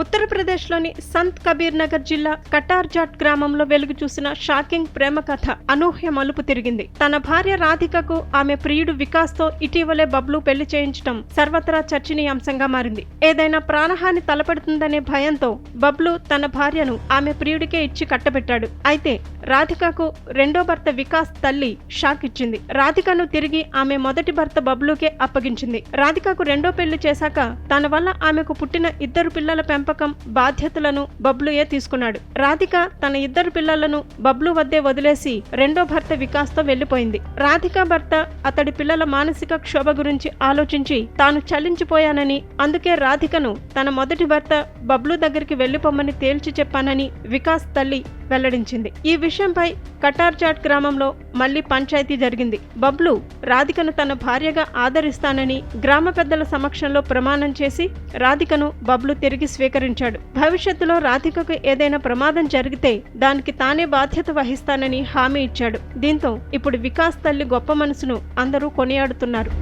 ఉత్తరప్రదేశ్లోని సంత్ కబీర్ నగర్ జిల్లా కటార్జాట్ గ్రామంలో వెలుగు చూసిన షాకింగ్ ప్రేమ కథ అనూహ్య మలుపు తిరిగింది. తన భార్య రాధికకు ఆమె ప్రియుడు వికాస్తో ఇటీవలే బబ్లు పెళ్ళి చేయించడం సర్వత్రా చర్చనీయాంశంగా మారింది. ఏదైనా ప్రాణహాని తలపెడుతుందనే భయంతో బబ్లు తన భార్యను ఆమె ప్రియుడికే ఇచ్చి కట్టబెట్టాడు. అయితే రాధికకు రెండో భర్త వికాస్ తల్లి షాక్ ఇచ్చింది. రాధికను తిరిగి ఆమె మొదటి భర్త బబ్లుకే అప్పగించింది. రాధికకు రెండో పెళ్ళి చేశాక తన వల్ల ఆమెకు పుట్టిన ఇద్దరు పిల్లల పెంపకం బాధ్యతలను బబ్లుయే తీసుకున్నాడు. రాధిక తన ఇద్దరు పిల్లలను బబ్లు వద్దే వదిలేసి రెండో భర్త వికాస్తో వెళ్ళిపోయింది రాధిక భర్త అతడి పిల్లల మానసిక క్షోభ గురించి ఆలోచించి తాను చలించిపోయానని అందుకే రాధికను తన మొదటి భర్త బబ్లు దగ్గరికి వెళ్ళిపోమ్మని తేల్చి చెప్పానని వికాస్ తల్లి వెల్లడించింది. ఈ విషయంపై కటార్చాట్ గ్రామంలో మళ్ళీ పంచాయతీ జరిగింది. బబ్లు రాధికను తన భార్యగా ఆదరిస్తానని గ్రామ పెద్దల సమక్షంలో ప్రమాణం చేసి రాధికను బబ్లు తిరిగి స్వీకరించాడు. భవిష్యత్తులో రాధికకు ఏదైనా ప్రమాదం జరిగితే దానికి తానే బాధ్యత వహిస్తానని హామీ ఇచ్చాడు. దీంతో ఇప్పుడు వికాస్ తల్లి గొప్ప మనసును అందరూ కొనియాడుతున్నారు.